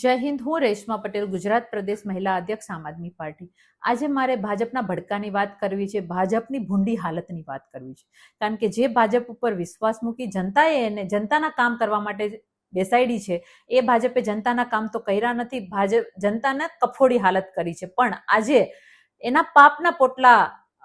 જય હિન્દ, હું રેશમા પટેલ, ગુજરાત પ્રદેશ મહિલા અધ્યક્ષ, આમ આદમી પાર્ટી. આજે મારે ભાજપના ભડકાની વાત કરવી છે, ભાજપની ભૂંડી હાલતની વાત કરવી છે. કારણ કે જે ભાજપ ઉપર વિશ્વાસ મૂકી જનતાએ એને, જનતાના કામ કરવા માટે બેસાડી છે, એ ભાજપે જનતાના કામ તો કર્યા નથી, ભાજપ, જનતાને કફોડી હાલત કરી છે. પણ આજે એના પાપના પોટલા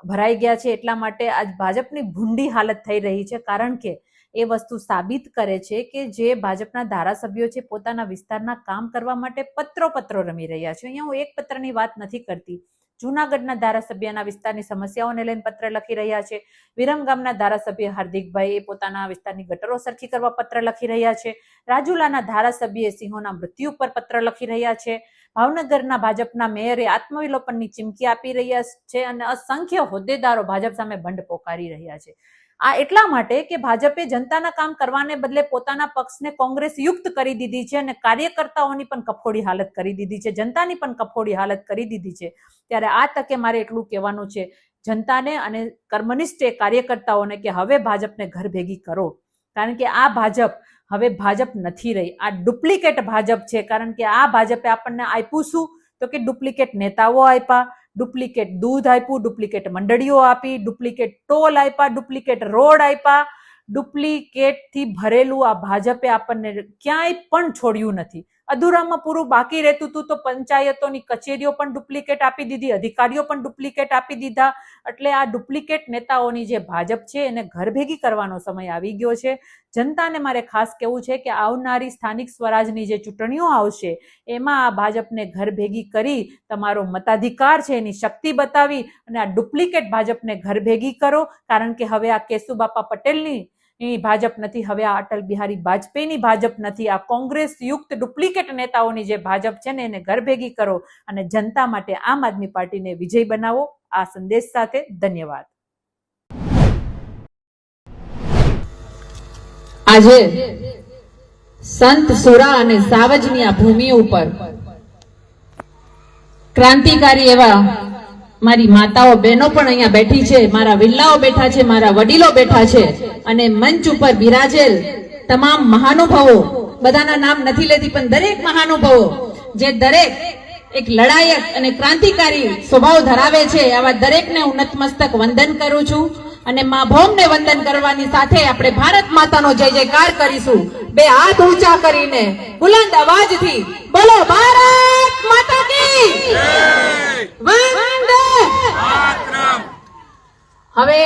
ભરાઈ ગયા છે, એટલા માટે આજ ભાજપની ભૂંડી હાલત થઈ રહી છે. કારણ કે એ વસ્તુ સાબિત કરે છે કે જે ભાજપના ધારાસભ્યો છે પોતાના વિસ્તારના કામ કરવા માટે પત્રો પત્રો રમી રહ્યા છે. અહીંયા હું એક પત્રની વાત નથી કરતી. જુનાગઢના ધારાસભ્યના વિસ્તારની સમસ્યાઓને લઈને પત્ર લખી રહ્યા છે. વિરમગામના ધારાસભ્ય હાર્દિકભાઈ પોતાના વિસ્તારની ગટરો સરખી કરવા પત્ર લખી રહ્યા છે. રાજુલાના ધારાસભ્ય સિંહોના મૃત્યુ પર પત્ર લખી રહ્યા છે. ભાવનગરના ભાજપના મેયરે આત્મવિલોપનની ચીમકી આપી રહ્યા છે અને અસંખ્ય હોદ્દેદારો ભાજપ સામે બંધ પોકારી રહ્યા છે. આ એટલા માટે કે ભાજપે જનતાના કામ કરવાને બદલે પોતાના પક્ષને કોંગ્રેસ યુક્ત કરી દીધી છે અને કાર્યકર્તાઓની પણ કફોડી હાલત કરી દીધી છે, જનતાની પણ કફોડી હાલત કરી દીધી છે. ત્યારે આ તકે મારે એટલું કહેવાનું છે, જનતાને અને કર્મનિષ્ઠ કાર્યકર્તાઓને કે હવે ભાજપને ઘર ભેગી કરો. કારણ કે આ ભાજપ હવે ભાજપ નથી રહી. આ ડુપ્લિકેટ ભાજપ છે. કારણ કે આ ભાજપે આપણને આપ્યું શું? તો કે ડુપ્લિકેટ નેતાઓ આપ્યા ડુપ્લિકેટ દૂધ આપ્યું, ડુપ્લિકેટ મંડળીઓ આપી, ડુપ્લિકેટ ટોલ આપ્યા, ડુપ્લિકેટ રોડ આપ્યા. ડુપ્લિકેટથી ભરેલું આ ભાજપે આપણને ક્યાંય પણ છોડ્યું નથી. અધૂરામાં પૂરું બાકી રહેતું હતું તો પંચાયતોની કચેરીઓ પણ ડુપ્લિકેટ આપી દીધી, અધિકારીઓ પણ ડુપ્લિકેટ આપી દીધા. એટલે આ ડુપ્લિકેટ નેતાઓની જે ભાજપ છે એને ઘર ભેગી કરવાનો સમય આવી ગયો છે. જનતાને મારે ખાસ કહેવું છે કે આવનારી સ્થાનિક સ્વરાજની જે ચૂંટણીઓ આવશે, એમાં આ ભાજપને ઘર ભેગી કરી, તમારો મતાધિકાર છે એની શક્તિ બતાવી અને આ ડુપ્લિકેટ ભાજપને ઘર ભેગી કરો. કારણ કે હવે આ કેશુબાપા પટેલની ની ભાજપ નથી. હવે આ અટલ બિહારી વાજપેયીની ભાજપ નથી. આ કોંગ્રેસ યુક્ત ડુપ્લિકેટ નેતાઓની જે ભાજપ છે ને એને ઘર કરો અને જનતા માટે આમ આદમી પાર્ટીને વિજય બનાવો. આ સંદેશ સાથે ધન્યવાદ. આજે સંત સુરા અને સાવજની આ ભૂમિ ઉપર ક્રાંતિકારી એવા મારી માતાઓ, બહેનો પણ અહીંયા બેઠી છે, મારા વિલ્લાઓ બેઠા છે, મારા વડીલો બેઠા છે અને મંચ ઉપર બિરાજેલ તમામ મહાનુભાવો, બધાના નામ નથી લેતી, પણ દરેક મહાનુભાવો, જે દરેક એક લડાયક અને ક્રાંતિકારી સ્વભાવ ધરાવે છે, આવા દરેકને હું નતમસ્તક વંદન કરું છું. અને મા ભૌમને વંદન કરવાની સાથે આપણે ભારત માતાનો જય જયકાર કરીશું. બે હાથ ઊંચા કરીને બુલંદ અવાજથી બોલો ભારત માતા કી વંદે! હવે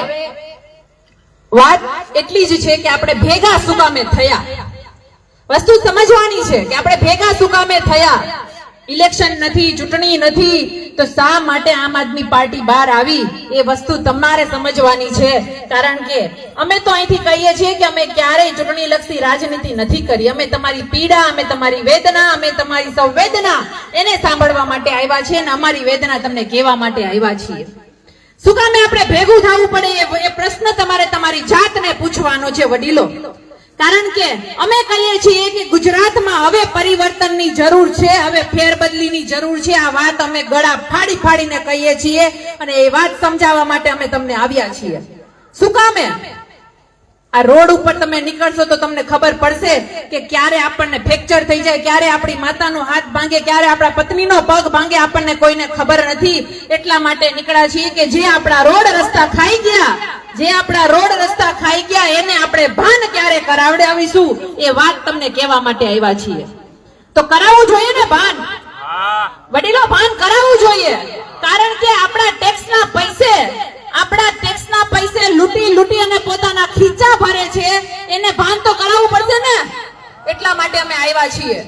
વાત એટલી જ છે કે આપણે ભેગા સુકામે થયા. વસ્તુ સમજવાની છે કે આપણે ભેગા સુકામે થયા. ઇલેક્શન નથી, ચૂંટણી નથી, તો શા માટે આમ આદમી પાર્ટી બહાર આવી? એ વસ્તુ તમારે સમજવાની છે. કારણ કે અમે તો અહીંથી કહીએ છીએ કે અમે ક્યારેય ચૂંટણી લક્ષી રાજનીતિ નથી કરી. અમે તમારી પીડા, અમે તમારી વેદના, અમે તમારી સંવેદના એને સાંભળવા માટે આવ્યા છીએ અને અમારી વેદના તમને કહેવા માટે આવ્યા છીએ. શું કામે આપણે ભેગું થવું પડે એ- પ્રશ્ન તમારે તમારી જાતને પૂછવાનો છે, વડીલો? કારણ કે અમે કહીએ છીએ કે ગુજરાતમાં હવે પરિવર્તનની જરૂર છે, હવે ફેરબદલીની જરૂર છે. આ વાત અમે ગળા ફાડી ફાડીને કહીએ છીએ અને એ વાત સમજાવવા માટે અમે તમને આવ્યા છીએ. શું કામે આ રોડ ઉપર તમે નીકળશો તો તમને ખબર પડશે કે ક્યારે આપણને ફ્રેક્ચર થઈ જાય, ક્યારે આપણી માતાનો હાથ ભાંગે, ક્યારે આપણા પત્નીનો પગ ભાંગે, આપણને કોઈને ખબર નથી. એટલા માટે નીકળ્યા છીએ કે જે આપણા રોડ રસ્તા ખાઈ ગયા જે આપણા રોડ રસ્તા ખાઈ ગયા એને આપણે ભાન ક્યારે કરાવડાવીશું? એ વાત તમને કહેવા માટે આવ્યા છીએ. તો કરાવવું જોઈએ ને ભાન? વડીલો ભાન કરાવવું જોઈએ. કારણ કે આપણા ટેક્સના પૈસે આપણા ટેક્સના પૈસે લૂંટી લૂંટી અને પોતાના ખીચા ભરે છે. એને ભાન તો કરાવવું પડશે ને? એટલા માટે અમે આવ્યા છીએ.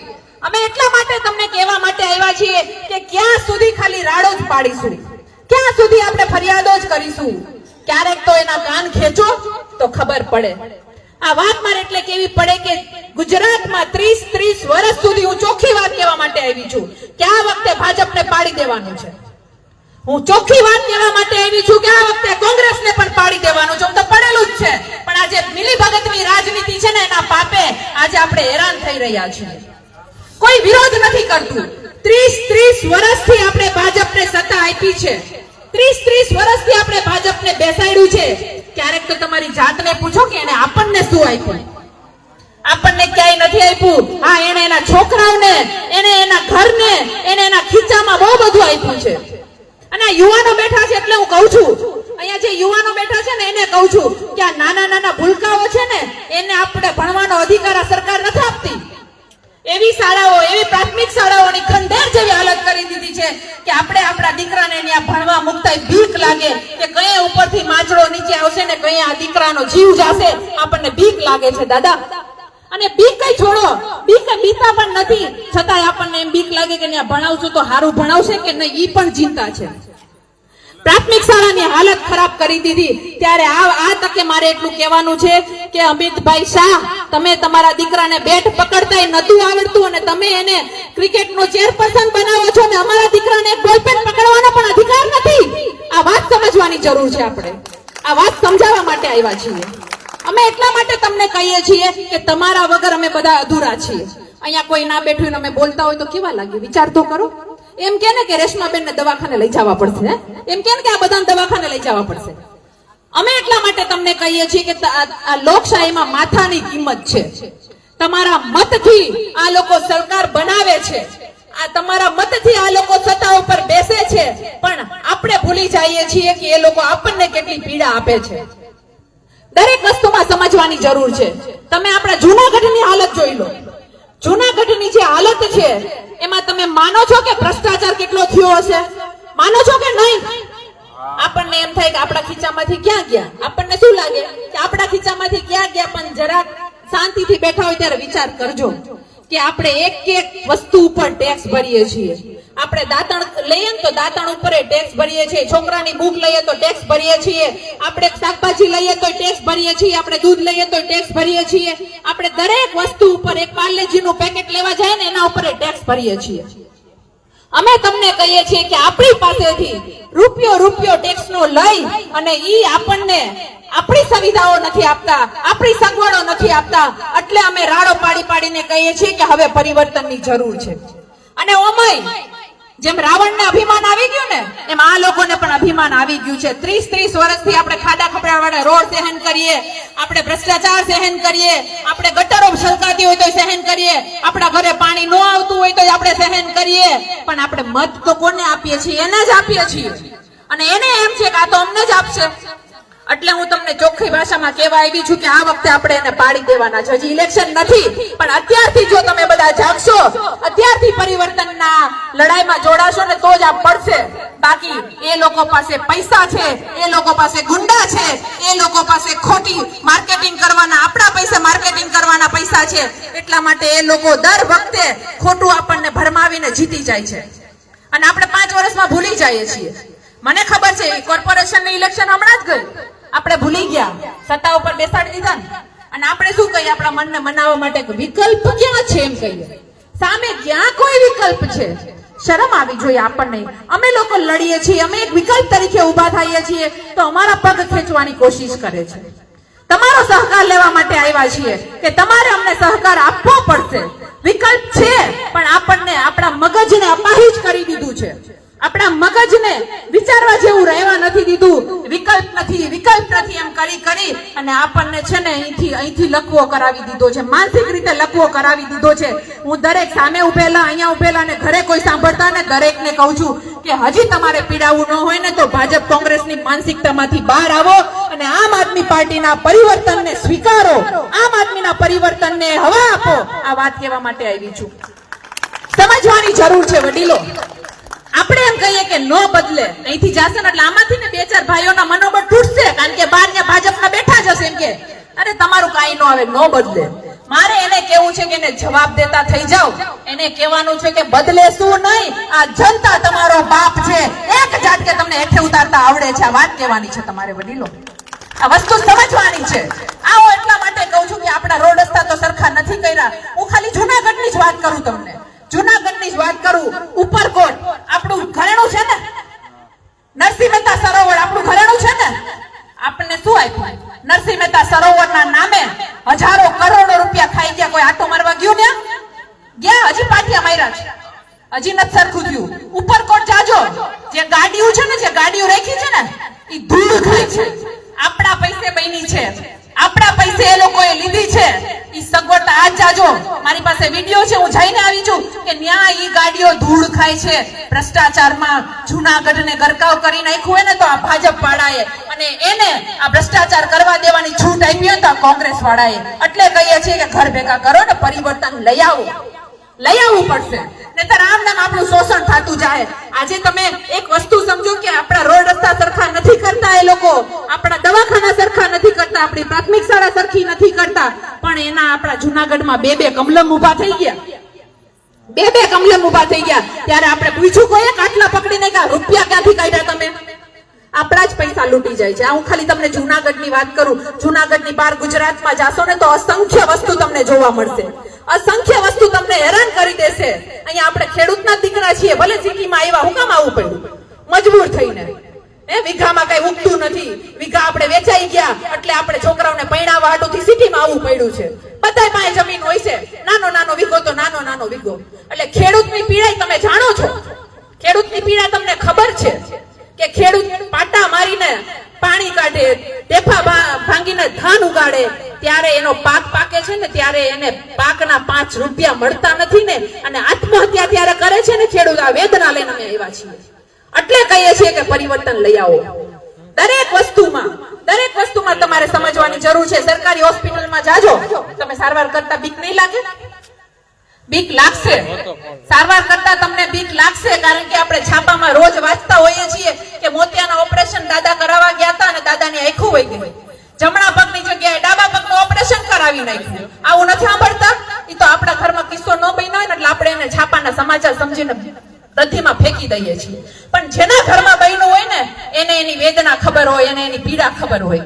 અમે એટલા માટે તમને કહેવા માટે આવ્યા છીએ કે ક્યાં સુધી ખાલી રાડો જ પાડીશું? ક્યાં સુધી આપણે ફરિયાદો જ કરીશું? ક્યારેક તો એના કાન ખેંચો તો ખબર પડે. આ વાત મારે એટલે કેવી પડે કે ગુજરાતમાં ત્રીસ ત્રીસ વર્ષ સુધી હું ચોખ્ખી વાત કહેવા માટે આવી છું. કે વખતે ભાજપને પાડી દેવાનું છે? હું ચોખ્ખી વાત કહેવા માટે આવી છું કે આ વખતે કોંગ્રેસને પણ પાડી દેવાનું છે? હું તો પડેલું જ છે. પણ આજે મિલીભગતની રાજનીતિ છે ને એના પાપે આજે આપણે હેરાન થઈ રહ્યા છીએ. કોઈ વિરોધ નથી કરતું. ત્રીસ ત્રીસ વર્ષથી આપણે ભાજપને સત્તા આપી છે. ત્રીસ ત્રીસ વર્ષથી આપણે ભાજપને બેસાડ્યું છે. ક્યારેક તો તમારી જાતને પૂછો કે એને આપણને શું આપ્યું? આપણને ક્યાંય નથી આપ્યું. હા, એને એના છોકરાઓને, એને એના ઘરને, એને એના ખીચામાં બહુ બધું આપ્યું છે. અને યુવાનો બેઠા છે એટલે હું કહું છું, અહીંયા જે યુવાનો બેઠા છે ને, એને કહું છું કે આ નાના નાના ભૂલકાઓ છે ને, એને આપણે ભણવાનો અધિકાર આ સરકાર નથી આપતી. એવી શાળાઓ, એવી પ્રાથમિક શાળાઓની ખંડેર જેવી હાલત કરી દીધી છે કે આપણે આપણા દીકરાને ત્યાં ભણવા મુકતા બીક લાગે કે કઈ ઉપરથી માંચડો નીચે આવશે ને કઈ આ દીકરાનો જીવ જાશે, આપણને બીક લાગે છે, દાદા. અને બીક કઈ છોડો કઈ બીતા પણ નથી. છતાંય આપણને એમ બીક લાગે કે ત્યાં ભણાવશું તો સારું ભણાવશે કે નહીં એ પણ ચિંતા છે. પ્રાથમિક શાળાની હાલત ખરાબ કરી દીધી. ત્યારે આ તકે મારે એટલું કહેવાનું છે કે, અમિતભાઈ શાહ, તમે તમારા દીકરાને બેટ પકડતા નતું આવડતું અને તમે એને ક્રિકેટનો ચેરપર્સન બનાવો છો અને અમારા દીકરાને બોલપેન પકડવાનો પણ અધિકાર નથી. આ વાત સમજવાની જરૂર છે આપણે. આ વાત સમજાવવા માટે આવ્યા છીએ. અમે એટલા માટે તમને કહીએ છીએ કે તમારા વગર અમે બધા અધૂરા છીએ. અહીંયા કોઈ ના બેઠું અમે બોલતા હોય તો કેવા લાગે? વિચાર તો કરો. એમ કે ને કે રેશમાબેન ને દવાખાને લઈ જવા પડશે એમ કે ને કે આ બધાને દવાખાને લઈ જવા પડશે. અમે એટલા માટે તમને કહીએ છીએ કે આ લોકશાહીમાં માથાની કિંમત છે. તમારા મતથી આ લોકો સરકાર બનાવે છે. આ તમારા મતથી આ લોકો સત્તા ઉપર બેસે છે. પણ આપણે ભૂલી જઈએ છીએ કે એ લોકો આપણને કેટલી પીડા આપે છે. દરેક વસ્તુમાં સમજવાની જરૂર છે. તમે આપણા જૂનાગઢની હાલત જોઈ લો. જૂનાગઢની જે હાલત છે, એમાં તમે માનો છો કે ભ્રષ્ટાચાર કેટલો થયો હશે? માનો છો કે નહીં? આપણને એમ થાય કે આપણા ખીચામાંથી ક્યાં ગયા? આપણને શું લાગે? કે આપણા ખીચામાંથી ક્યાં ગયા? પણ જરાક શાંતિથી બેઠા હોય ત્યારે વિચાર કરજો કે આપણે એક એક વસ્તુ ઉપર ટેક્સ ભરીએ છીએ. આપણે દાંતણ લઈએ ને તો દાંતણ ઉપર ટેક્સ ભરીએ છીએ. છોકરાની બુક લઈએ તો ટેક્સ ભરીએ છીએ. આપણે શાકભાજી લઈએ તો ટેક્સ ભરીએ છીએ. આપણે દૂધ લઈએ તો ટેક્સ ભરીએ છીએ. આપણે દરેક વસ્તુ ઉપર એક પાર્લેજીનું પેકેટ લેવા જાય ને એના ઉપર ટેક્સ ભરીએ છીએ. અમે તમને કહીએ છીએ કે આપણી પાસેથી રૂપિયો રૂપિયો ટેક્સ નો લઈ અને ઈ આપણને આપણી સુવિધાઓ નથી આપતા, આપણી સગવડો નથી આપતા. એટલે અમે રાડો પાડી પાડીને કહીએ છીએ કે હવે પરિવર્તનની જરૂર છે. અને ઓમય જેમ રાવણને અભિમાન આવી ગયું ને, એમ આ લોકોને પણ અભિમાન આવી ગયું છે. ત્રીસ ત્રીસ વર્ષથી આપણે ખાડા ખપડાવાળા રોડ સહન કરીએ, આપણે ભ્રષ્ટાચાર સહન કરીએ, આપણે ગટરો છલકાતી હોય તો સહન કરીએ, આપણા ઘરે પાણી ન આવતું હોય તો આપણે સહન કરીએ. પણ આપણે મત તો કોને આપીએ છીએ? એને જ આપીએ છીએ. અને એને એમ છે કે આ તો અમને જ આપશે. એટલે હું તમને ચોખ્ખી ભાષામાં કહેવા આવી છું કે આ વખતે આપણે એને પાડી દેવાના છે. હજી ઇલેક્શન નથી, પણ અત્યારથી જો તમે બધા જાગશો, અત્યારથી પરિવર્તનના લડાઈમાં જોડાશો ને તો જ આ પડશે. બાકી એ લોકો પાસે પૈસા છે, એ લોકો પાસે ગુંડા છે, એ લોકો પાસે ખોટી માર્કેટિંગ કરવાના, આપણા પૈસા માર્કેટિંગ કરવાના પૈસા છે. એટલા માટે એ લોકો દર વખતે ખોટું આપણને ભરમાવીને જીતી જાય છે. અને આપણે પાંચ વર્ષમાં ભૂલી જઈએ છીએ. મને ખબર છે કોર્પોરેશનની ઇલેક્શન હમણાં જ ગઈ. આપણે ભૂલી ગયા. સત્તા ઉપર બેસાડી દીધા ને. અને આપણે શું કહીએ? આપણા મનને મનાવવા માટે વિકલ્પ ક્યાં છે એમ કહીએ. સામે ક્યાં કોઈ વિકલ્પ છે? શરમ આવી જોઈએ આપણને. અમે લોકો લડીએ છીએ, અમે એક વિકલ્પ તરીકે ઊભા થઈએ છીએ, તો અમારા પગ ખેંચવાની કોશિશ કરે છે. તમારો સહકાર લેવા માટે આવ્યા છીએ કે તમારે અમને સહકાર આપવો પડશે. વિકલ્પ છે, પણ આપણને આપણા મગજને અપાહિજ કરી દીધું છે. આપણા મગજને વિચારવા જેવું રહેવા નથી દીધું. વિકલ્પ નથી, વિકલ્પ નથી એમ કરી કરી અને આપણને છે ને અહીંથી અહીંથી લકવો કરાવી દીધો છે. માનસિક રીતે લકવો કરાવી દીધો છે. હું દરેક સામે ઉભેલા, અહીંયા ઉભેલા ને ઘરે કોઈ સાંભળતા ને દરેકને કહું છું કે હજી તમારે પીડાવું ન હોય ને તો ભાજપ કોંગ્રેસની માનસિકતામાંથી બહાર આવો અને આમ આદમી પાર્ટીના પરિવર્તનને સ્વીકારો. આમ આદમીના પરિવર્તનને હવા આપો. આ વાત કહેવા માટે આવી છું. સમજવાની જરૂર છે, વડીલો. આપણે એમ કહીએ કે નો બદલે. અહીંથી જશે એટલે આમાંથી ને બે ચાર ભાઈઓના મનોબળ તૂટશે. કારણ કે બાર ને ભાજપના બેઠા જશે એમ કે, અરે, તમારું કાંઈ ન આવે, નો બદલે. મારે એને કેવું છે કે એને જવાબ દેતા થઈ જાઓ. એને કહેવાનું છે કે બદલે શું નહીં? આ જનતા તમારો બાપ છે. એક જાત કે તમને હેઠે ઉતારતા આવડે છે. આ વાત કહેવાની છે તમારે વડીલો. આ વસ્તુ સમજવાની છે. આવો એટલા માટે કહું છું કે આપણા રોડ રસ્તા તો સરખા નથી કર્યા. હું ખાલી જૂનાગઢની જ વાત કરું તમને. જુનાગઢની જ વાત કરું, ઉપરકોટ, આપણું ઘરેણું છે ને? નરસિંહ મહેતા સરોવર, આપણું ઘરેણું છે ને? આપણને શું આપ્યું? નરસિંહ મહેતા સરોવરના નામે હજારો કરોડો રૂપિયા ખાઈ ગયા, કોઈ આટો મારવા ગયું ને ગયા? હજી પાટિયા માર્યા છે. હજી નથી સરખું થયું. ઉપરકોટ જાજો. જે ગાડીઓ છે ને, જે ગાડીઓ રાખી છે ને એ ધૂળ ખાય છે. આપણા પૈસે બની છે. આપણા પૈસે એ લોકોએ લીધી છે. ઈ સગવડતા આજ જાજો. મારી પાસે વીડિયો છે, હું જઈને આવી છું કે ન્યા ઈ ગાડીઓ ધૂળ ખાય છે. ભ્રષ્ટાચારમાં જૂનાગઢને ગરકાવ કરી નાખ્યું હોય ને તો આ ભાજપ વાળાએ અને એને આ ભ્રષ્ટાચાર કરવા દેવાની છૂટ આપી હતા કોંગ્રેસ વાળાએ એટલે કહીએ છીએ કે ઘર ભેગા કરો ને પરિવર્તન લઈ આવો. લઈ આવવું પડશે. નહીતર આમ બે બે કમલમ ઊભા થઈ ગયા. ત્યારે આપણે પૂછ્યું કોઈ કાટલા રૂપિયા ક્યાંથી તમે? આપણા જ પૈસા લૂંટી જાય છે. હું ખાલી તમને જુનાગઢની વાત કરું. જુનાગઢની બહાર ગુજરાતમાં જાશો ને તો અસંખ્ય વસ્તુ તમને જોવા મળશે. અસંખ્ય વસ્તુ તમને હેરાન કરી દેશે. અહીંયા આપણે ખેડૂતના દીકરા છીએ, ભલે સિટીમાં આવ્યા, હું કામ આવવું પડ્યું? મજબૂર થઈને. એ વીઘામાં કઈ ઉગતું નથી. વીઘા આપણે વેચાઈ ગયા, એટલે આપણે છોકરાઓને પૈણાવા હાટુથી સિટીમાં આવવું પડ્યું છે. બધાય પાસે જમીન હોય છે. નાનો નાનો વીઘો તો નાનો નાનો વીઘો. એટલે ખેડૂતની પીડાઈ તમે જાણો છો? ખેડૂતની પીડા તમને ખબર છે? કે ખેડૂત પાટા મારીને પાણી કાઢે, ટેફા ભાંગીને ધાન ઉગાડે, ત્યારે એનો પાક પાકે છે ને, ત્યારે એને પાકના પાંચ રૂપિયા મળતા નથી ને, અને આત્મહત્યા ત્યારે કરે છે ને ખેડૂત, આ વેદના લઈને અમે આવ્યા છીએ. એટલે કહીએ છીએ કે પરિવર્તન લઈ આવો. દરેક વસ્તુમાં દરેક વસ્તુમાં તમારે સમજવાની જરૂર છે. સરકારી હોસ્પિટલમાં જાજો. તમે સારવાર કરતા બીક નહીં લાગે? બીક લાગશે. સારવાર કરતા તમને બીક લાગશે કારણ કે આપણે છાપામાં રોજ વાંચતા હોઈએ છીએ કે મોતિયાના ઓપરેશન દાદા કરાવવા ગયા હતા અને દાદાની આંખો વહી ગઈ. જમણા પગની જગ્યાએ ડાબા પગનું ઓપરેશન કરાવી નાખ્યું. આવું નથી સાંભળતા? એ તો આપણા ઘરમાં કિસ્સો ન બન્યો હોય ને એટલે આપણે એને છાપાના સમાચાર સમજીને પ્રતિમાં ફેંકી દઈએ છીએ. પણ જેના ઘરમાં બન્યું હોય ને એને એની વેદના ખબર હોય એને એની પીડા ખબર હોય.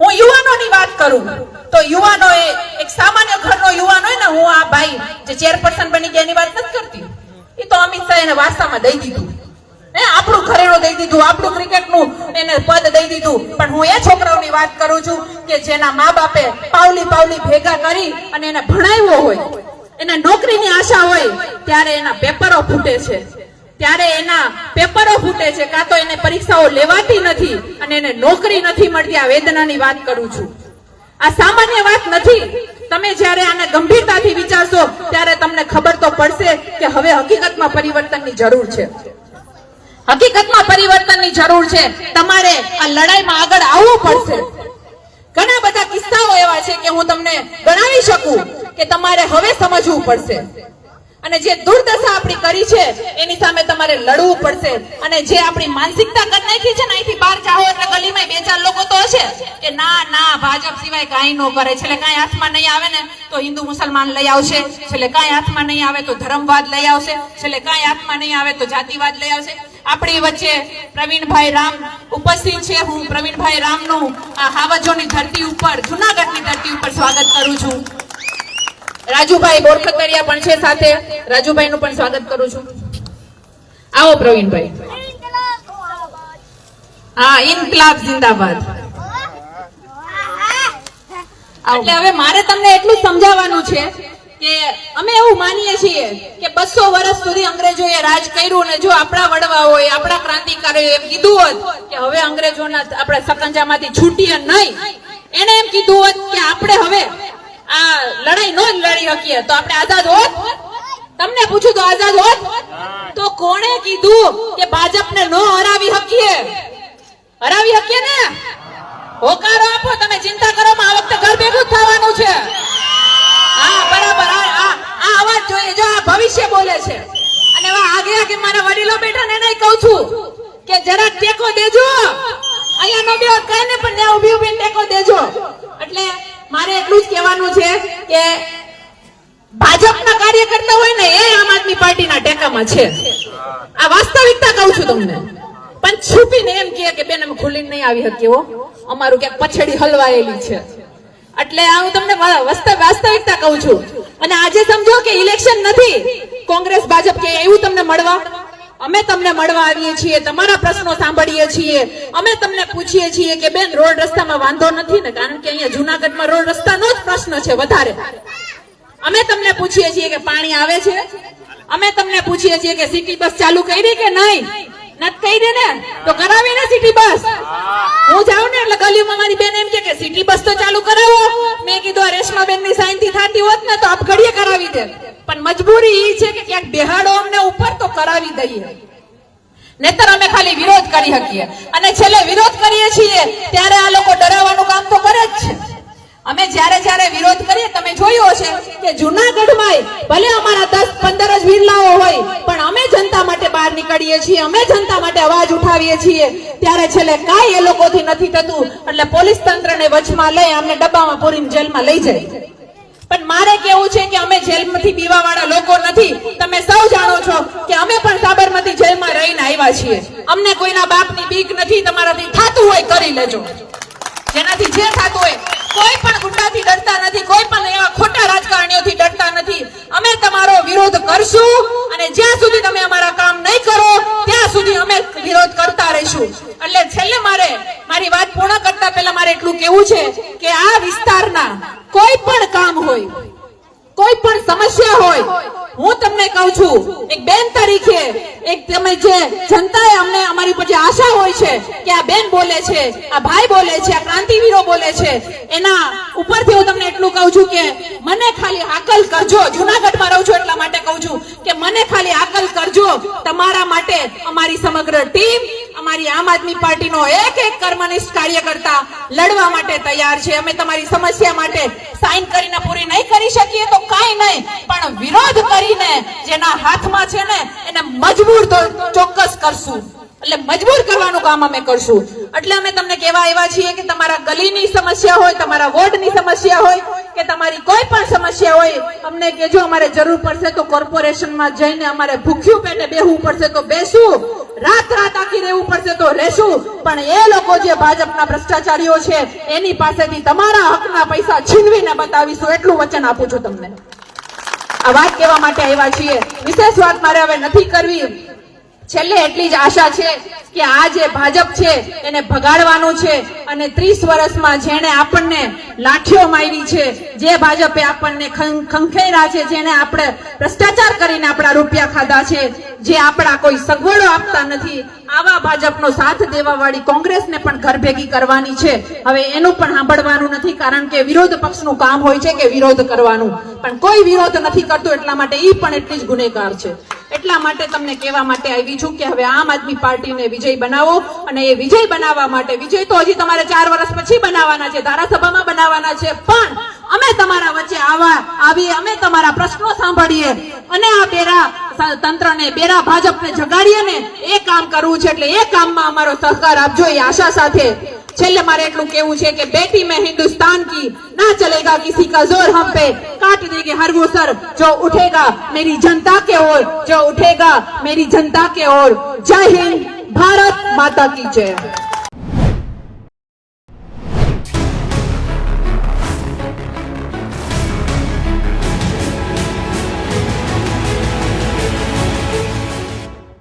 હું યુવાનોની વાત કરું. તો યુવાનો એ એક સામાન્ય ઘરનો યુવાનો ને હું આ ભાઈ જે ચેરપર્સન બની ગયા એની વાત નથી કરતી. એ તો અમિત શાહ એને વારસામાં દઈ દીધું. હે, આપણું ઘરેણું દઈ દીધું, આપણું ક્રિકેટનું એને પદ દઈ દીધું. પણ હું એ છોકરાઓની વાત કરું છું કે જેના મા બાપે પાવલી પાવલી ભેગા કરી અને એને ભણાવ્યો હોય, એને નોકરીની આશા હોય, ત્યારે એના પેપરો ફૂટે છે. ત્યારે એના પેપરો ફૂટે છે, કાં તો એને પરીક્ષાઓ લેવાતી નથી અને એને નોકરી નથી મળતી, આ વેદનાની વાત કરું છું. આ સામાન્ય વાત નથી. તમે જ્યારે આને ગંભીરતાથી વિચારશો, ત્યારે તમને ખબર તો પડશે કે હવે હકીકતમાં પરિવર્તનની જરૂર છે. હકીકતમાં પરિવર્તનની જરૂર છે. તમારે આ લડાઈમાં આગળ આવવું પડશે. ઘણા બધા કિસ્સાઓ એવા છે કે હું તમને ગણાવી શકું કે તમારે હવે સમજવું પડશે. અને જે દુર્દશા આપણી કરી છે, એની સામે તમારે લડવું પડશે. અને જે આપણી માનસિકતા કરી નાખી છે ને, અહીંથી બહાર જાઓ એટલે ગલીમાં બે ચાર લોકો તો હશે, કે ના ના, ભાજપ સિવાય કાંઈ ન કરે. છેલ્લે કાંઈ હાથમાં નહીં આવે ને, તો હિન્દુ મુસલમાન લઈ આવશે. છેલ્લે કાંઈ હાથમાં નહીં આવે તો ધર્મવાદ લઈ આવશે. છેલ્લે કાંઈ હાથમાં નહીં આવે તો જાતિવાદ લઈ આવશે. આપણી વચ્ચે પ્રવીણભાઈ રામ ઉપસ્થિત છે. હું પ્રવીણભાઈ રામનું આ હાવજોની ધરતી ઉપર, જુનાગઢની ધરતી ઉપર સ્વાગત કરું છું. રાજુભાઈ બોરખતરિયા પણ છે સાથે. રાજુભાઈ નું પણ સ્વાગત કરું છું. આવો પ્રવીણભાઈ. હા ઇનકલાબ જિંદાબાદ. એટલે હવે મારે તમને એટલું સમજાવવાનું છે કે અમે એવું માનીએ છીએ કે બસો વર્ષ સુધી અંગ્રેજોએ રાજ કર્યું ને જો આપણા વડવા હોય આપણા ક્રાંતિકારીઓ એમ કીધું હોત કે હવે અંગ્રેજોના આપણા સકંજામાંથી છૂટીએ નહીં. એને એમ કીધું હોત કે આપણે હવે આ લડાઈ નો જ લડી શકીએ તો આપણે આઝાદ હોત? તમને પૂછું તો આઝાદ હોત? તો કોણે કીધું કે ભાજપને નો હરાવી શકીએ હરાવી શકીએ ને? હોકારો આપો તમે ચિંતા કરો આ વખતે ઘર ભેગું થવાનું છે. હા બરાબર. આ આ- અવાજ જોઈએ જો આ ભવિષ્ય બોલે છે. અને આગે આગે મારા વડીલો બેઠા ને નહીં કહું છું કે જરા ટેકો દેજો. અહીંયા નો બે કઈ ને પણ ત્યાં ઊભી ઊભી ટેકો દેજો. એટલે મારે એટલું જ કહેવાનું છે કે ભાજપના કાર્યકર્તા હોય ને એ આમ આદમી પાર્ટીના ટેકામાં છે. આ વાસ્તવિકતા કહું છું તમને. પણ છુપીને એમ કહે કે બેન, અમે ખુલીને નહીં આવી શકીએ અમારું ક્યાંક પછડી હલવાયેલી છે. એટલે હું તમને વાસ્તવિકતા કહું છું. અને આજે સમજો કે ઇલેક્શન નથી. કોંગ્રેસ, ભાજપ કે એવું તમને મળવા. અમે તમને મળવા આવીએ છીએ, તમારા પ્રશ્નો સાંભળીએ છીએ. અમે તમને પૂછીએ છીએ કે બેન, રોડ રસ્તામાં વાંધો નથી ને? કારણ કે અહીંયા જુનાગઢમાં રોડ રસ્તાનો જ પ્રશ્ન છે વધારે. અમે તમને પૂછીએ છીએ કે પાણી આવે છે? અમે તમને પૂછીએ છીએ કે સિટી બસ ચાલુ કરી કે નહીં? નત દે ને? તો કરાવી સિટી બસ? હું જાઉં ને એટલે ગલીમાં મારી બેન એમ કે સિટી બસ તો ચાલુ કરાવો. મેં કીધું રેશમા બેનની સાઈનથી થતી હોત ને તો આપ ઘડીએ કરાવી દે પણ મજબૂરી ઈ છે કે ક્યાંક બેહાડો અમને ઉપર તો કરાવી દઈએ. નહીતર અમે ખાલી વિરોધ કરી શકીએ. અને છેલ્લે વિરોધ કરીએ છીએ, ત્યારે આ લોકો ડરાવવાનું કામ તો કરે જ છે. અમે જ્યારે જ્યારે વિરોધ કરીએ, તમે જોયું હશે કે જુનાગઢમાં ભલે અમારા દસ પંદર જ વિરલાઓ હોય, પણ અમે જનતા માટે બહાર નીકળીએ છીએ, અમે જનતા માટે અવાજ ઉઠાવીએ છીએ. ત્યારે છેલ્લે કાંઈ એ લોકોથી નથી થતું. એટલે પોલીસ તંત્રને વચમાં લઈ અમને ડબ્બામાં પૂરીને જેલમાં લઈ જાય. પણ મારે કેવું છે કે અમે જેલમાંથી પીવા વાળા લોકો નથી. તમે સૌ જાણો છો કે અમે પણ સાબરમતી જેલમાં રહીને આવ્યા છીએ. અમને કોઈના બાપની બીક નથી, તમારાથી થાતું હોય કરી લેજો. જેનાથી જે થાતું હોય કોઈ પણ ગુંડાથી ડરતા નથી, કોઈ પણ એવા ખોટા રાજકારણીઓથી ડરતા નથી. અમે તમારો વિરોધ કરશું અને જ્યાં સુધી તમે અમારા કામ નહીં કરો, ત્યાં સુધી અમે વિરોધ કરતા રહીશું. એટલે છેલ્લે મારે, મારી વાત પૂર્ણ કરતા પહેલા મારે એટલું કેવું છે કે આ વિસ્તારના કોઈ પણ કામ હોય, કોઈ પણ સમસ્યા હોય, હું તમને કહું છું, એક બેન તરીકે એક તમે જે જનતાએ અમને અમારી ઉપર જે આશા હોય છે કે આ બેન બોલે છે, આ ભાઈ બોલે છે, આ ક્રાંતિવીરો બોલે છે, એના ઉપરથી હું તમને એટલું કહું છું કે મને ખાલી આકલ કરજો. જુનાગઢમાં રહું છું એટલા માટે કહું છું કે મને ખાલી આકલ કરજો. તમારા માટે અમારી સમગ્ર ટીમ, અમારી આમ આદમી પાર્ટીનો એક એક કર્મનિષ્ઠ કાર્યકર્તા લડવા માટે તૈયાર છે. અમે તમારી સમસ્યા માટે સાઈન કરીને પૂરી નહીં કરી શકીએ તો કાંઈ નહીં, પણ વિરોધ કરીને જેના હાથમાં છે ને, એને મજબૂર ચોક્કસ કરશું. એટલે મજબૂર કરવાનું કામ અમે કરશું. એટલે અમે તમને કહેવા આવ્યા છીએ કે તમારા ગલીની સમસ્યા હોય, તમારા વોર્ડની સમસ્યા હોય, કે તમારી કોઈ પણ સમસ્યા હોય, અમને કહેજો, અમારે જરૂર પડશે તો કોર્પોરેશનમાં જઈને અમારે ભૂખ્યું પેટે બેહવું પડશે તો બેસું. રાત રાત આખી રહેવું પડશે તો રહેશું. પણ એ લોકો જે ભાજપના ભ્રષ્ટાચારીઓ છે, એની પાસેથી તમારા હકના પૈસા છીનવીને બતાવીશું. એટલું વચન આપું છું તમને. આ વાત કહેવા માટે આવ્યા છીએ. વિશેષ વાત મારે હવે નથી કરવી. છેલ્લે એટલી જ આશા છે કે આ જે ભાજપ છે, એને ભગાડવાનું છે અને ત્રીસ વર્ષમાં જેણે આપણને લાઠીઓ મારી છે, જે ભાજપે આપણને ખંખેરા છે જેને આપણે ભ્રષ્ટાચાર કરીને આપણા રૂપિયા ખાધા છે જે આપણા કોઈ સગવડો આપતા નથી, આવા ભાજપનો સાથ દેવા વાળી કોંગ્રેસને પણ ઘર ભેગી કરવાની છે. હવે એનું પણ સાંભળવાનું નથી, કારણ કે વિરોધ પક્ષનું કામ હોય છે કે વિરોધ કરવાનું. પણ કોઈ વિરોધ નથી કરતું, એટલા માટે એ પણ એટલી જ ગુનેગાર છે. એટલા માટે તમને કહેવા માટે આવી છું કે હવે આમ આદમી પાર્ટીને વિજય બનાવો, અને એ વિજય બનાવવા માટે વિજય તો હજી તમારે ચાર વર્ષ પછી બનાવવાના છે, ધારાસભામાં બનાવવાના છે, પણ અમે તમારા વચ્ચે આવા આવી અમે તમારા પ્રશ્નો સાંભળીએ. અને આ બેરા તંત્રને બેરા ભાજપને જગાડીએ ને એ કામ કરવું છે એટલે એ કામમાં અમારો સહકાર આપજો એ આશા સાથે છેલ્લે મારે એટલું કેવું છે કે બેટી મેં હિન્દુસ્તાન की ना चलेगा किसी का जोर हम पे काट देंगे हर वो सर जो उठेगा मेरी जनता के ओर जो उठेगा मेरी जनता के ओर जय हिंद भारत माता की जय